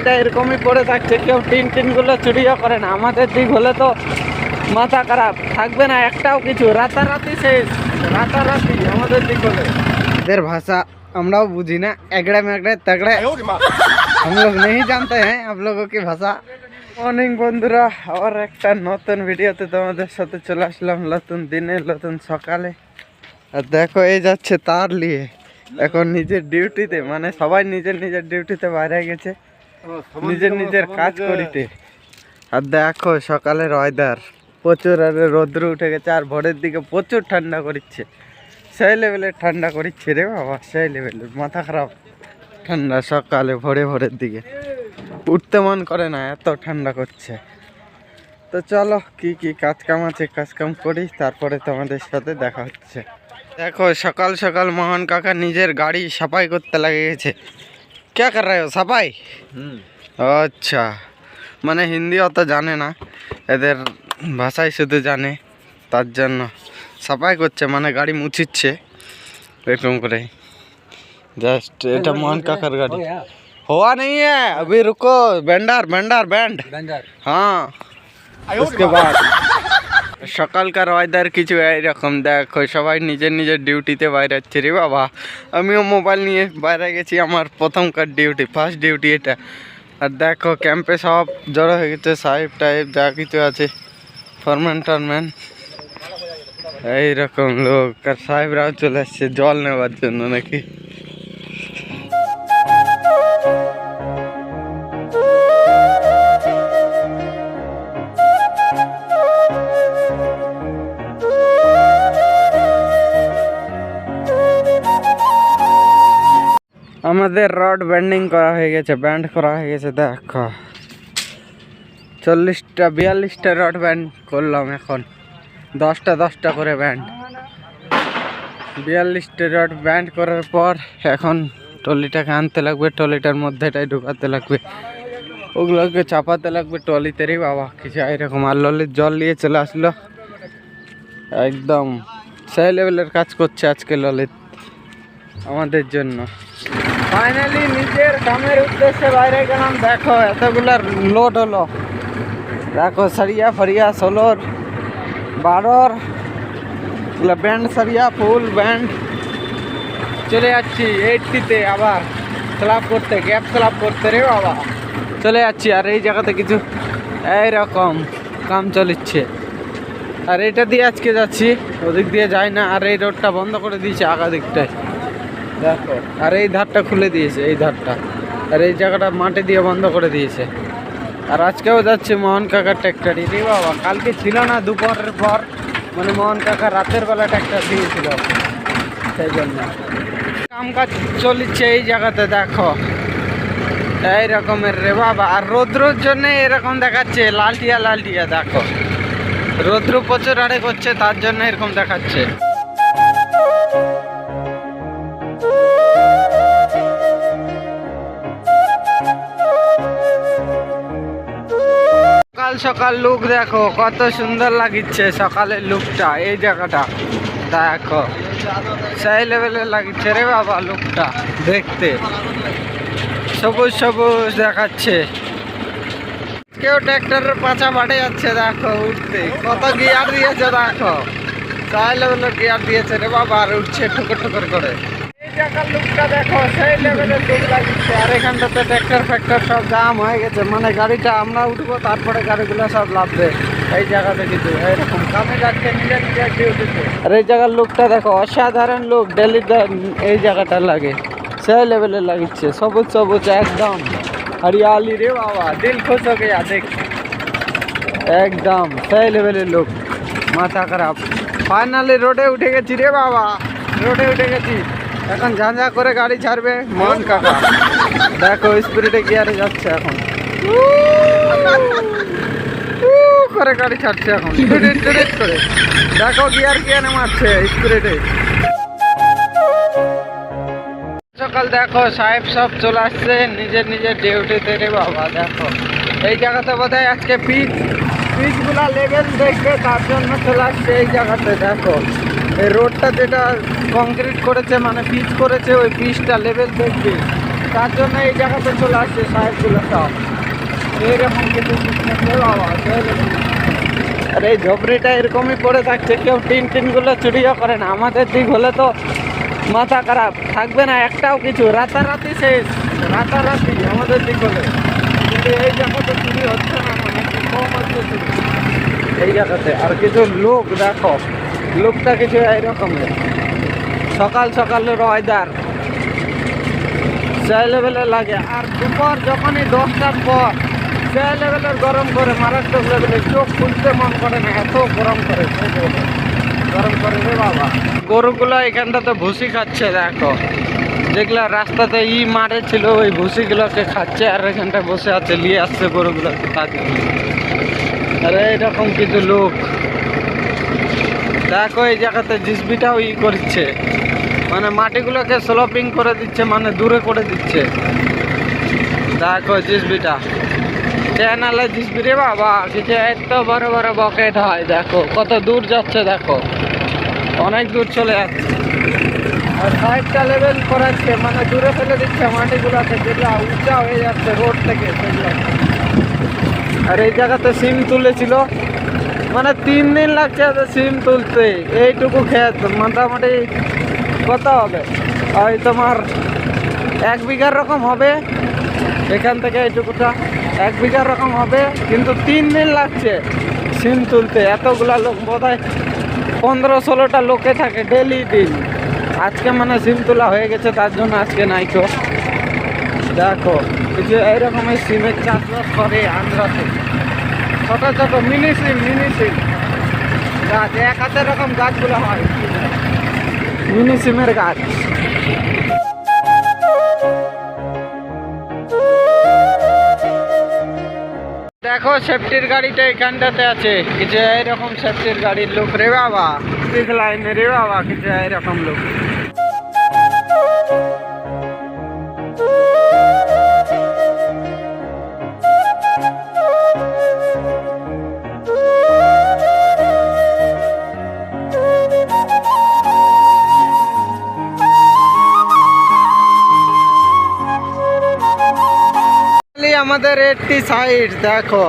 দিকটা এরকমই পড়ে থাকছে কেউ টিন টিনগুলো চুরিও করে না আমাদের দিক হলে তো মাথা খারাপ থাকবে না একটাও কিছু রাতারাতি শেষ রাতারাতি আমাদের দিক হলে এদের ভাষা আমরাও বুঝি না একড়ে মেকড়ে তগড়ে हम लोग नहीं जानते हैं आप लोगों की ভাষা মর্নিং বন্ধুরা আবার একটা নতুন ভিডিওতে তোমাদের সাথে চলে আসলাম নতুন দিনে নতুন সকালে আর দেখো এই যাচ্ছে তার নিয়ে এখন নিজের ডিউটিতে মানে সবাই নিজের নিজের ডিউটিতে বাইরে গেছে নিজের নিজের কাজ করিতে। আর দেখো সকালের ওয়েদার। প্রচুর আর রোদ্র উঠে গেছে আর ভোরের দিকে প্রচুর ঠান্ডা করছে সেই লেভেলের ঠান্ডা করছে রে বাবা সেই লেভেলের মাথা খারাপ। ঠান্ডা সকালে ভোরে ভোরের দিকে। উঠতে মন করে না এত ঠান্ডা করছে। তো চলো কি কি কাজ কাম আছে কাজ কাম করি তারপরে তোমাদের সাথে দেখা হচ্ছে। দেখো সকাল সকাল মোহন কাকা নিজের গাড়ি সাফাই করতে লাগে গেছে কে কর রহে হো সাফাই আচ্ছা মানে হিন্দি অত জানে না এদের ভাষাই শুধু জানে তার জন্য সাফাই করছে মানে গাড়ি মুছিচ্ছে এরকম করে জাস্ট এটা মোহন কাকার গাড়ি हुआ नहीं है अभी रुको बैंडर बैंडर बैंड हाँ उसके बाद সকালকার ওয়েদার কিছু এইরকম, দেখো, সবাই নিজের নিজের ডিউটিতে বাইরে যাচ্ছে রে বাবা। আমিও মোবাইল নিয়ে বাইরে গেছি, আমার প্রথমকার ডিউটি ফার্স্ট ডিউটি এটা। আর দেখো ক্যাম্পে সব জড়ো হয়ে গেছে, সাহেব টাইপ যা কিছু আছে ফরম্যান টরম্যান। এইরকম লোক, আর সাহেবরাও চলে আসছে, জল নেওয়ার জন্য নাকি। আমাদের রড ব্যান্ডিং করা হয়ে গেছে ব্যান্ড করা হয়ে গেছে, দেখো। চল্লিশটা, বিয়াল্লিশটা রড ব্যান্ড করলাম এখন। দশটা দশটা করে ব্যান্ড বিয়াল্লিশটা রড ব্যান্ড করার পর এখন টলিটাকে আনতে লাগবে টলিটার মধ্যে এটাই ঢুকাতে লাগবে। ওগুলোকে চাপাতে লাগবে টলিতে রে বাবা, কিছু এরকম। আর ললির জল নিয়ে চলে আসলো। একদম সেই লেভেলের কাজ করছে আজকে ললিত। আমাদের জন্য। ফাইনালি নিজের কামের উদ্দেশ্যে বাইরে গেলাম। দেখো, এতগুলো লোড হলো। দেখো, সারিয়া ফারিয়া, ষোলোর, বারোর ব্যান্ড সারিয়া ফুল ব্যান্ড চলে যাচ্ছি এইটটিতে আবার। স্ল্যাব করতে গ্যাপ স্ল্যাব করতে রে বাবা। চলে যাচ্ছি, আর এই জায়গাতে কিছু এইরকম কাম চলিচ্ছে। আর এটা দিয়ে আজকে যাচ্ছি। ওদিক দিয়ে যায় না, আর এই রোডটা বন্ধ করে দিয়েছে আগা দিকটায়। দেখো, আর এই ধারটা খুলে দিয়েছে, এই ধারটা। আর এই জায়গাটা মাটি দিয়ে বন্ধ করে দিয়েছে। আর আজকেও যাচ্ছে মোহন কাকার ট্র্যাক্টরই রে বাবা, কালকে ছিল না, দুপুরের পর মানে মোহন কাকা রাতের বেলা ট্র্যাক্টর দিয়েছিল সেই জন্য। কাম কাজ চলছে এই জায়গাতে, দেখো। এই রকমের রে বাবা, আর রৌদ্রর জন্য এরকম দেখাচ্ছে, লালটিয়া লালটিয়া, দেখো। রৌদ্র প্রচুর আড়ে করছে, তার জন্য এরকম দেখাচ্ছে। সকাল সকাল লুক দেখো, কত সুন্দর লাগিচ্ছে সকালের লুকটা এই জায়গাটা, দেখো। সেই লেভেলের লাগিচ্ছে রে বাবা লুকটা দেখতে। সবুজ সবুজ দেখাচ্ছে। কেউ ট্র্যাক্টরের পাছা বাড়ে যাচ্ছে, দেখো, উঠতে। কত গিয়ার দিয়েছে, দেখো। সেই লেভেলের গিয়ার দিয়েছে রে বাবা, আর উঠছে ঠুকর ঠুকর করে। দেখো, সেই লেভেলের লাগছে আর এখানটাতে ট্র্যাক্টর ফ্যাক্টর সব হয়ে গেছে। মানে গাড়িটা আমরা উঠবো, তারপরে গাড়িগুলো সব লাভবে এই জায়গাতে কিন্তু এরকম কামে যাচ্ছে নিজের নিজের ডিউটিতে আর এই জায়গার লোকটা দেখো, অসাধারণ লোক ডেলি এই জায়গাটা লাগে। সেই লেভেলের লাগছে সবুজ সবুজ একদম। হরিয়ালি রে বাবা, দিল খুশ হয়ে গেছে, দেখ। একদম, সেই লেভেলের লোক। মাথা খারাপ। ফাইনালি রোডে উঠে গেছি রে বাবা রোডে উঠে গেছি। এখন ঝাঁঝা করে গাড়ি ছাড়বে মন কাকা দেখো স্পিরিটে গিয়ারে যাচ্ছে এখন। করে গাড়ি ছাড়ছে এখন। করে। দেখো গিয়ার গিয়ারে মারছে স্পিরিটে সকাল দেখো সাহেব সব চলে আসছে নিজের নিজের ডিউটিতে রে বাবা দেখো। এই জায়গাতে বোধ হয় আজকে পিচ পিচগুলা লেভেল দেখবে তার জন্য চলে আসছে এই জায়গাতে দেখো। এই রোডটা যেটা কংক্রিট করেছে মানে পিচ করেছে, ওই পিচটা লেভেল দেখবে। তার জন্য এই জায়গাতে চলে আসছে সাহেবগুলো সব এইরকম। আর এই ঝোপড়িটা এরকমই পড়ে থাকছে, কেউ টিন টিনগুলো চুরিও করে না। আমাদের দিক হলে তো মাথা খারাপ, থাকবে না একটাও কিছু। রাতারাতি শেষ, রাতারাতি আমাদের দিক হলে। কিন্তু এই জায়গাতে চুরি হচ্ছে না মানে কম হচ্ছে এই জায়গাতে আর কিছু লোক দেখো। লোকটা কিছু এইরকমের সকাল সকালের ওয়েদার সেই লেভেলের লাগে। আর দুপুর যখনই দশটার পর, সেই লেভেলের গরম করে মারাত্মক লেভেলের চোখ খুলতে মন করে না, এত গরম করে। গরম। করে রে বাবা। গরুগুলো এখানটাতে ভুসি খাচ্ছে, দেখো। যেগুলা রাস্তাতে ই মারে ছিল, ওই ভুসিগুলোকে খাচ্ছে, আর এখানটা বসে আছে, নিয়ে আসছে গরুগুলোকে তাকে আরে এরকম কিছু লোক। দেখো এই জায়গাতে জিসবিটাও ই করছে। মানে মাটিগুলোকে স্লোপিং করে দিচ্ছে মানে দূরে করে দিচ্ছে। দেখো জিসবিটা। চ্যানেলে জিসবি রে বাবা? কিছু এত বড় বড় বকেট হয়, দেখো। কত দূর যাচ্ছে, দেখো। অনেক দূর চলে যাচ্ছে। আর সাইডটা লেভেল করাচ্ছে মানে দূরে ফেলে দিচ্ছে মাটিগুলোকে, যেগুলো উঁচা হয়ে যাচ্ছে রোড থেকে আর এই জায়গাতে সিম তুলেছিল। মানে তিন দিন লাগছে সিম তুলতে। এইটুকু ক্ষেত মোটামুটি কত হবে? ওই তোমার এক বিঘার রকম হবে। এখান থেকে এইটুকুটা এক বিঘার রকম হবে, কিন্তু তিন দিন লাগছে সিম তুলতে। এতগুলা লোক বোধ হয় পনেরো ষোলোটা লোকে থাকে ডেলি দিন। আজকে মানে সিম তোলা হয়ে গেছে, তার জন্য আজকে নাই তো। দেখো কিছু এইরকমই সিমের চাষবাস করে আন্ধ্রাতে। ছোট ছোট মিনি সিম মিনি সিম গাছ এক হাতের রকম গাছগুলো হয়। মিনি সিমের গাছ। দেখো সেফটির গাড়িটা এখানটাতে আছে। কিছু এইরকম সেফটির গাড়ির লোক রে বাবা। লাইনে রে বাবা কিছু এইরকম লোক আমাদের এইটটি সাইড দেখো।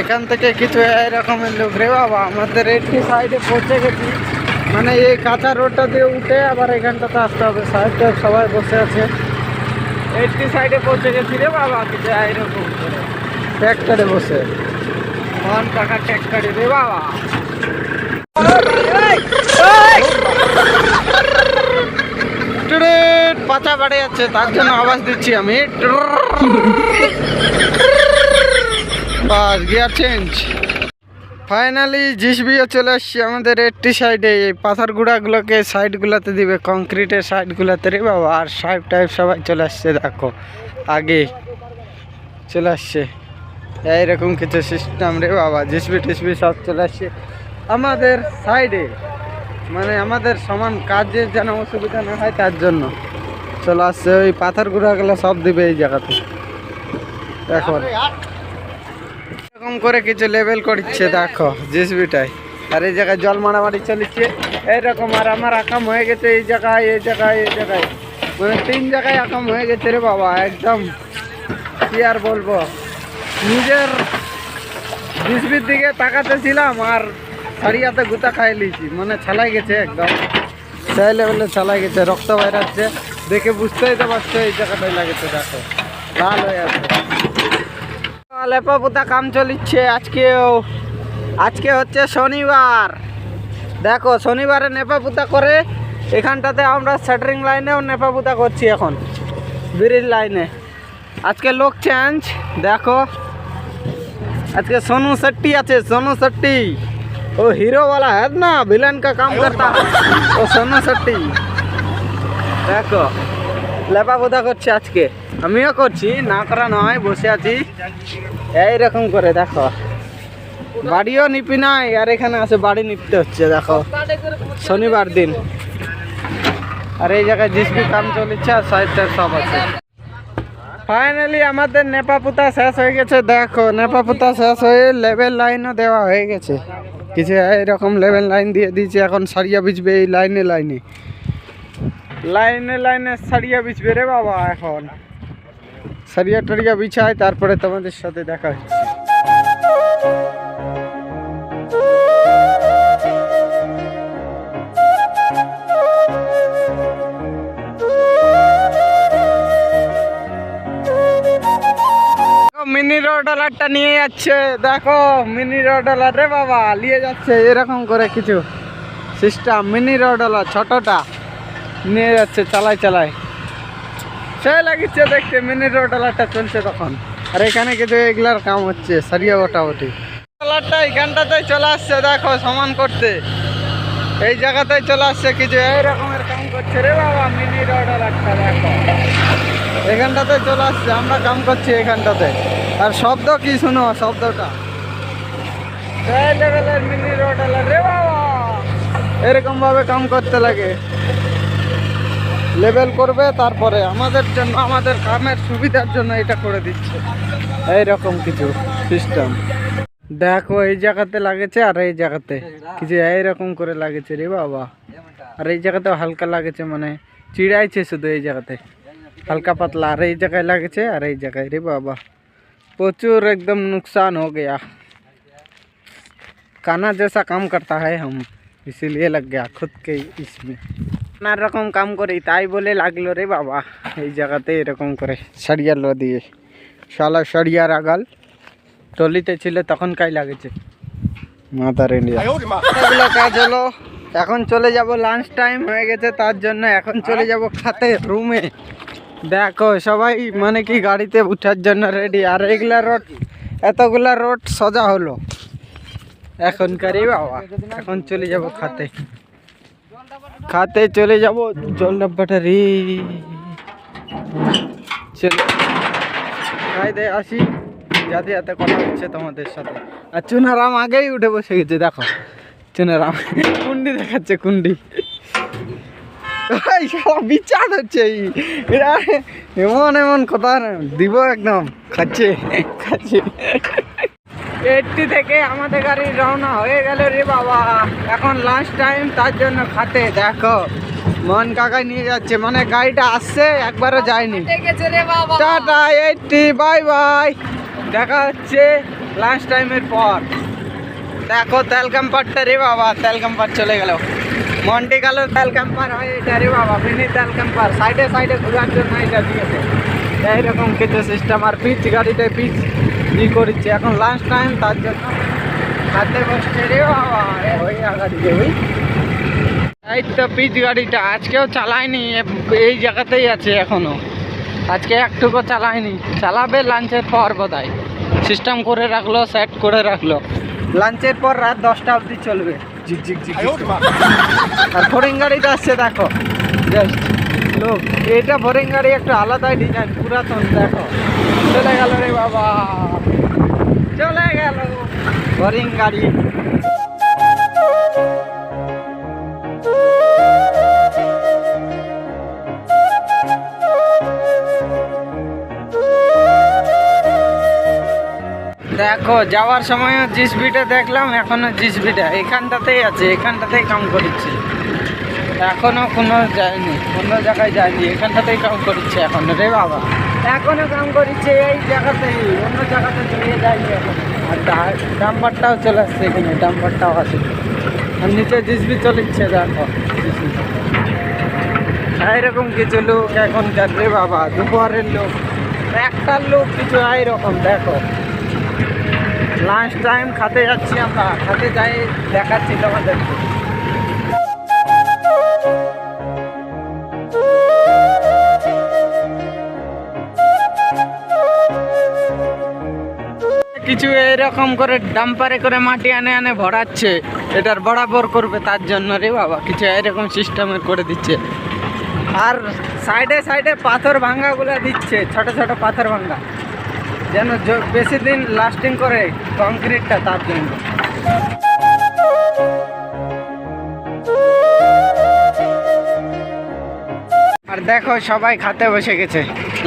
এখান থেকে কিছু এরকমের লোক। রে বাবা, আমাদের এইটটি সাইডে পৌঁছে গেছি। মানে এই কাঁচা রোডটা দিয়ে উঠে আবার এখানটাতে আসতে হবে। সাইডটা সবাই বসে আছে। এইটটি সাইডে পৌঁছে গেছি রে বাবা কিছু এরকম ট্র্যাক্টরে বসে। মন টাকা ট্র্যাক্টরে রে বাবা। পাতা বাড়ে যাচ্ছে, তার জন্য আওয়াজ দিচ্ছি আমি। বাস গিয়ার চেঞ্জ ফাইনালি জিসবিও চলে আসছি আমাদের এইটটি সাইডে এই পাথর গুঁড়াগুলোকে সাইডগুলোতে দিবে কংক্রিটের সাইডগুলোতে রে বাবা, আর সাইড টাইপ সবাই চলে আসছে, দেখো। আগে চলে আসছে। এইরকম কিছু সিস্টেম রে বাবা, জিসবি টিসবি সব চলে আসছে। আমাদের সাইডে মানে আমাদের সমান কাজের যেন অসুবিধা না হয়, তার জন্য। চলে আসছে, ওই পাথর গুঁড়াগুলো সব দিবে এই জায়গাতে। এখন। এরকম করে কিছু লেভেল করছে দেখো, জিসবিটাই। আর এই জায়গায় জল মারামারি চলেছে, এইরকম আর আমার আকাম হয়ে গেছে এই জায়গায় এই জায়গায় এই জায়গায়। মানে তিন জায়গায় আকাম হয়ে গেছে রে বাবা, একদম। কি আর বলব? নিজের জিসবির দিকে তাকাতেছিলাম আর সারিয়াতে গুতা খাই লিছি মানে ছালাই গেছে একদম। সেই লেভেলে ছালাই গেছে, রক্ত বেরাচ্ছে দেখে বুঝতেই তো পারছো এই জায়গাটাই লাগেছে দেখো লাল হয়ে আছে লেপা পোতা কাম চলিচ্ছে আজকেও আজকে হচ্ছে শনিবার দেখো শনিবারে নেপা পুতা করে এখানটাতে আমরা সেটারিং লাইনেও নেপা পুতা করছি এখন ব্রিজ লাইনে আজকে লোক চেঞ্জ দেখো আজকে सोनू शेट्टी আছে सोनू शेट्टी वो हीरो वाला है ना विलन का काम करता है वो सोनू शेट्टी দেখো লেপা পোতা করছে আজকে। আমিও করছি, না করা নয়, বসে আছি। এইরকম করে, দেখো। বাড়িও নিপি নাই, আর এখানে আছে, বাড়ি নিপতে হচ্ছে, দেখো। শনিবার দিন। আর এই জায়গায় জিসবি কাম চলেছে, আর সাইডটা সব আছে। ফাইনালি আমাদের নেপা পুতা শেষ হয়ে গেছে, দেখো। নেপা পুতা শেষ হয়ে লেভেল লাইনও দেওয়া হয়ে গেছে। কিছু এরকম লেভেল লাইন দিয়ে দিয়েছে, এখন সারিয়া বিজবে এই লাইনে লাইনে লাইনে লাইনে সারিয়া বিছবে রে বাবা এখন। সারিয়া টারিয়া বিছায়, তারপরে তোমাদের সাথে দেখা হচ্ছে। মিনি রোডালারটা নিয়ে যাচ্ছে। দেখো, মিনি রোডালার রে বাবা, নিয়ে যাচ্ছে। এরকম করে কিছু সিস্টেম মিনি রোডালার, ছোটটা। নিয়ে যাচ্ছে চালাই চালাই সে লাগিচ্ছে দেখতে, মিনি রোডালারটা চলছে তখন। আর এখানে কিছু এগুলার কাম হচ্ছে, সারিয়া ওটাউটি রোডালারটা এইখানটাতে চলে আসছে, দেখো, সমান করতে। এই জায়গাতেই চলে আসছে কিছু, এই রকমের কাম করছে। রে বাবা, মিনি রোডালারটা দেখো। এখানটাতে চলে আসছে, আমরা কাম করছি এখানটাতে। আর শব্দ কি, শুনো শব্দটা। মিনি রোডালার রে বাবা এরকম ভাবে কাম করতে লাগে। লেভেল করবে তারপরে আমাদের জন্য আমাদের কামের সুবিধার জন্য এটা করে দিচ্ছে এইরকম কিছু সিস্টেম দেখো এই জায়গাতে লাগেছে আর এই জায়গাতে কিছু এইরকম করে লাগেছে রে বাবা আর এই জায়গাতেও হালকা লাগেছে মানে চিড়াইছে শুধু এই জায়গাতে हल्का पतला और এই জায়গায় লাগেছে আর এই জায়গায় রে বাবা প্রচুর एकदम नुकसान हो गया काना जैसा काम करता है हम इसीलिए लग गया खुद के इसमें নানা রকম কাম করি, তাই বলে লাগল রে বাবা। এই জায়গাতে এরকম করে সারিয়ার লো দিয়ে। শালা সারিয়ার আগাল, টলিতে ছিল, তখন কাই লাগেছে? মাতার ইন্ডিয়া। এগুলো কাজ হলো, এখন চলে যাব লাঞ্চ টাইম হয়ে গেছে, তার জন্য এখন চলে যাব খাতে রুমে দেখো, সবাই মানে কি গাড়িতে উঠার জন্য রেডি আর এগুলা রোড এতগুলা রোড সোজা হলো। এখনকারই বাবা, এখন চলে যাব খাতে। খাতে চলে যাব, জল ডাব্বাটা রে। চলে। খাই দে আসি। যাতে যাতে কথা হচ্ছে তোমাদের সাথে। আর চুনারাম আগেই উঠে বসে গেছে, দেখো। চুনারাম কুন্ডি দেখাচ্ছে, কুন্ডি। বিচার হচ্ছে এমন এমন কথা দিব একদম। খাচ্ছে খাচ্ছে। এইটটি থেকে আমাদের গাড়ি রওনা হয়ে গেল রে বাবা। এখন লাস্ট টাইম তার জন্য খাতে দেখো। মন কাকাই নিয়ে যাচ্ছে মানে গাড়িটা আসছে একবারও যায়নি। টাটা এইটটি বাই বাই দেখা হচ্ছে লাস্ট টাইমের পর। দেখো তেল ক্যাম্পারটা রে বাবা তেল ক্যাম্পার চলে গেল। মন্টি গেল তেল ক্যাম্পার হয় এটা রে বাবা মিনি তেল ক্যাম্পার সাইডে সাইডে ঘোরার জন্য এটা দিয়েছে। এইরকম কিছু সিস্টেম আর পিচ গাড়িতে পিচ। ই করছে। এখন লাস্ট টাইম তার জন্য হাতে বসছে রে বাবা ওই গাড়িতে ওই। এই তো পিচ গাড়িটা আজকেও চালায়নি এই জায়গাতেই আছে এখনও। আজকে একটুকু চালায়নি। চালাবে লাঞ্চের পর বোধহয়। সিস্টেম করে রাখল সেট করে রাখল। লাঞ্চের পর রাত দশটা অবধি চলবে। ঝিক ঝিক ঝিক ঝিক। আর ফোরিং গাড়িটা আসছে দেখো। জাস্ট লোক এটা ফোরিং গাড়ি একটু আলাদাই ডিজাইন পুরাতন, দেখো। চলে গেল রে বাবা। চলে গেল। ফোরিং গাড়ি দেখো, যাওয়ার সময় জিসবিটা দেখলাম, এখনও জিসবিটা, এখানটাতেই আছে, এখানটাতেই কাম করছে। এখনও কোনো যায়নি অন্য জায়গায় যায়নি। এখানটাতেই কাম করছে এখন। রে বাবা। এখনও কাম করছে এই জায়গাতেই অন্য জায়গাতে চলে যায়নি এখন। আর ডাম্বারটাও চলে আসছে এখানে ডাম্বারটাও আছে। আর নিচে জিসবি চলেছে দেখো। এইরকম কিছু লোক এখনকার রে বাবা দুপুরের লোক। একটার লোক কিছু এইরকম দেখো। লাঞ্চ টাইম খাতে যাচ্ছি আমরা। খাতে যাই দেখাচ্ছি তোমাদেরকে। কিছু এরকম করে ডাম্পারে করে মাটি আনে আনে ভরাচ্ছে। এটার বরাবর করবে তার জন্য রে বাবা, কিছু এরকম সিস্টেমের করে দিচ্ছে। আর সাইডে সাইডে পাথর ভাঙ্গাগুলো দিচ্ছে, ছোট ছোট পাথর ভাঙ্গা। যেন বেশি দিন লাস্টিং করে কংক্রিটটা তার জন্য। আর দেখো সবাই খাতে বসে গেছে।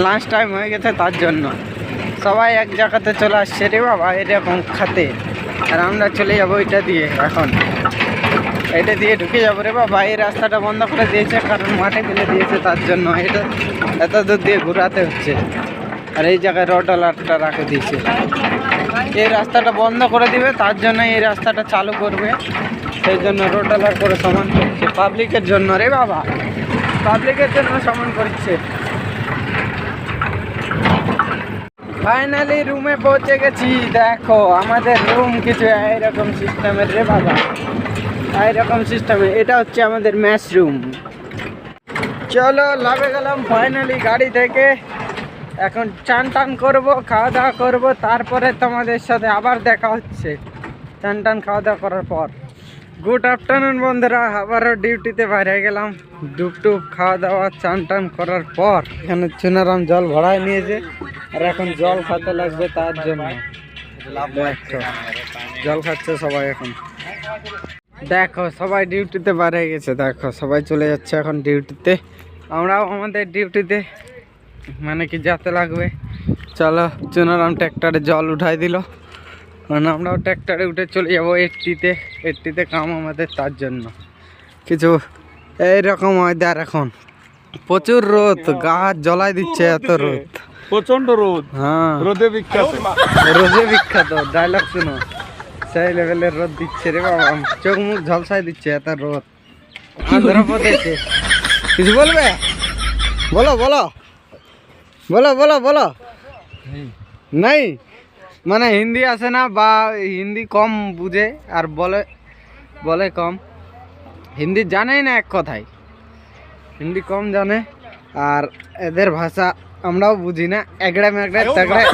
লাঞ্চ টাইম হয়ে গেছে তার জন্য। সবাই এক জায়গাতে চলে আসছে রে বাবা এরকম খাতে? আর আমরা চলে যাব ওইটা দিয়ে এখন। এটা দিয়ে ঢুকে যাব রে বাবা, এই রাস্তাটা বন্ধ করে দিয়েছে, কারণ মাঠে ফেলে দিয়েছে তার জন্য। এটা এত দূর দিয়ে ঘোরাতে হচ্ছে। আর এই জায়গায় রড আলারটা রাখে দিয়েছে। এই রাস্তাটা বন্ধ করে দিবে, তার জন্য এই রাস্তাটা চালু করবে। সেই জন্য রোড আলার করে সমান করছে। পাবলিকের জন্য রে বাবা, পাবলিকের জন্য সমান করছে। ফাইনালি রুমে পৌঁছে গেছি। দেখো, আমাদের রুম কিছু এইরকম সিস্টেমের রে বাবা। এইরকম সিস্টেমে এটা হচ্ছে আমাদের ম্যাচ রুম চলো, লাভে গেলাম ফাইনালি গাড়ি থেকে। এখন চান টান করব, খাওয়া দাওয়া করব। তারপরে তোমাদের সাথে আবার দেখা হচ্ছে। চান টান খাওয়া দাওয়া করার পর। গুড আফটারনুন বন্ধুরা। আবারও ডিউটিতে বাইরে গেলাম। ডুব টুব খাওয়া দাওয়া, চান টান করার পর এখানে চুনারাম জল ভরায় নিয়েছে। আর এখন জল খেতে লাগবে তার জন্য। জল খাচ্ছে সবাই এখন। দেখো, সবাই ডিউটিতে বাইরে গেছে। দেখো, সবাই চলে যাচ্ছে এখন ডিউটিতে। আমরাও আমাদের ডিউটিতে। মানে কি যেতে লাগবে। চলো, চুনারাম ট্র্যাক্টরে জল উঠাই দিল। কারণ আমরাও ট্র্যাক্টরে উঠে চলে যাব এইটটিতে এইটটিতে কাম আমাদের তার জন্য। কিছু এইরকম ওয়েদার এখন। প্রচুর রোদ গাছ জ্বলাই দিচ্ছে এত রোদ। প্রচণ্ড রোদ। হ্যাঁ। রোদে বিখ্যাত। রোদে বিখ্যাত ডায়লগ শুনো। সেই লেভেলের রোদ দিচ্ছে রে বাবা। চোখ মুখ ঝলসাই দিচ্ছে এত রোদ। আন্ধ্রপ্রদেশে। কিছু বলবে? বলো বলো। বলো বলো বলো। নাই? মানে হিন্দি আসে না বা হিন্দি কম বুঝে আর বলে বলে কম হিন্দি জানেই না এক কথায় হিন্দি কম জানে আর এদের ভাষা আমরাও বুঝি না এগড়ে মেগড়ে तगड़े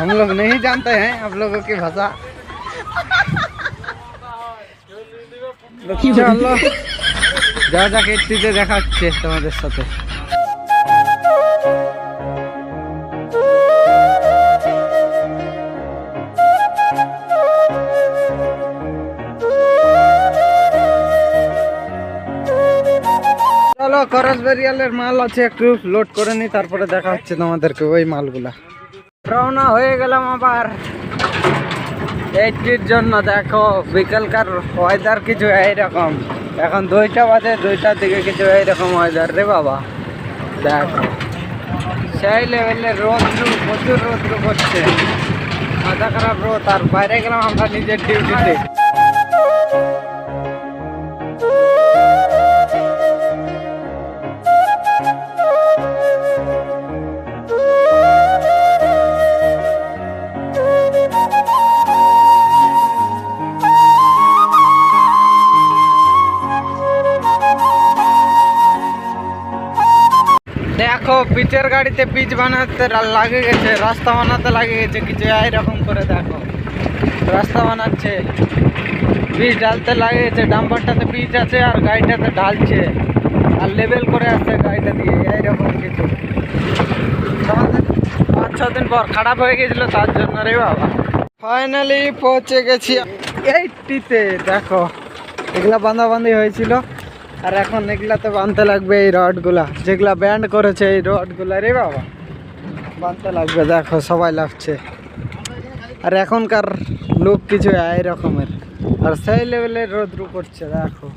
हम लोग नहीं जानते हैं आप लोगों की भाषा চলো যা যা কীর্তিতে দেখা হচ্ছে তোমাদের সাথে চলো খরচ বেরিয়ালের মাল আছে, একটু লোড করে নি, তারপরে দেখা হচ্ছে তোমাদেরকে ওই মালগুলা। রওনা হয়ে গেলাম আবার। এইটির জন্য দেখো, বিকালকার ওয়েদার কিছু এইরকম। এখন দুইটা বাজে, দুইটার দিকে কিছু এইরকম ওয়েদার রে বাবা। দেখো। সেই লেভেলের রোদ্রু, প্রচুর রোদ্রু করছে মাথা খারাপ রোদ, আর বাইরে গেলাম আমরা নিজের ডিউটিতে পিচের গাড়িতে পিচ বানাতে লাগে গেছে, রাস্তা বানাতে লাগে গেছে, কিছু এইরকম করে দেখো। রাস্তা বানাচ্ছে পিচ ঢালতে লাগে গেছে ডাম্বারটাতে পিচ আছে আর গাড়িটাতে ঢালছে। আর লেভেল করে আসছে গাড়িটা দিয়ে এইরকম কিছু। পাঁচ, ছ দিন পর খারাপ হয়ে গেছিল, তার জন্য রে বাবা। ফাইনালি পৌঁছে গেছি। এইটিতে দেখো, এগুলো বাঁধাবান্ধি হয়েছিল। আর এখন এগুলাতে বাঁধতে লাগবে এই রডগুলা। যেগুলা ব্যান্ড করেছে এই রডগুলা। রে বাবা বাঁধতে লাগবে, দেখো সবাই লাগছে। আর এখনকার লোক কিছু এই রকমের। আর সেই লেভেলের রৌদ্রু করছে দেখো।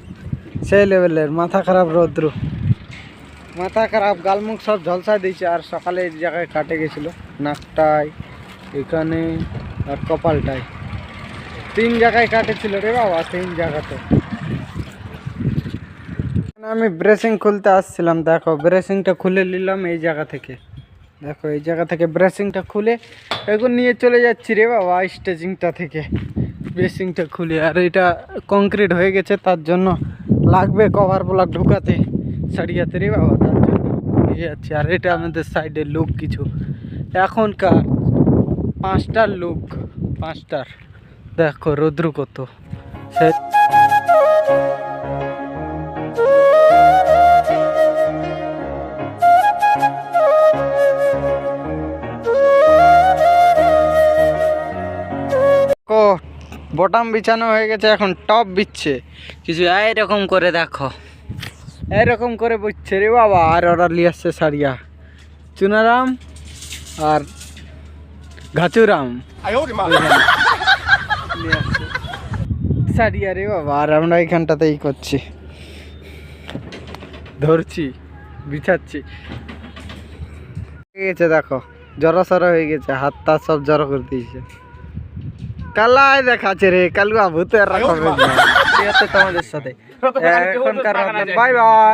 সেই লেভেলের মাথা খারাপ রৌদ্রু। মাথা খারাপ, গালমুখ সব ঝলসা দিয়েছে। আর সকালে এই জায়গায় কাটে গেছিল, নাকটায়, এখানে, আর কপালটায়। তিন জায়গায় কাটেছিল রে বাবা, তিন জায়গাতে। আমি ব্রেসিং খুলতে আসছিলাম, দেখো ব্রেসিংটা খুলে নিলাম এই জায়গা থেকে। দেখো, এই জায়গা থেকে ব্রেসিংটা খুলে এখন নিয়ে চলে যাচ্ছি রে বাবা স্টেজিংটা থেকে। ব্রেসিংটা খুলে, আর এটা কংক্রিট হয়ে গেছে, তার জন্য লাগবে কভার ব্লক ঢুকাতে, সারিয়াতে রে বাবা, তার জন্য নিয়ে যাচ্ছি। আর এটা আমাদের সাইডে লুক কিছু। এখনকার পাঁচটার লুক পাঁচটার। দেখো, রৌদ্র কত। সে বটাম বিছানো হয়ে গেছে এখন টপ বিচ্ছে। কিছু এইরকম করে দেখো। এইরকম করে বুঝছে রে বাবা আর অর্ডার নিয়ে আসছে সারিয়া। চুনারাম আর ঘাচুরাম। সারিয়া রে বাবা আর আমরা এইখানটাতেই করছি। ধরছি বিছাচ্ছি। হয়ে গেছে দেখো। জড়ো সড়ো হয়ে গেছে হাত তা সব জড়ো করে দিয়েছে। কালাই দেখাচ্ছে রে কালুয়া ভূতের রাখবে তোমাদের সাথে। এখনকার বাই বাই।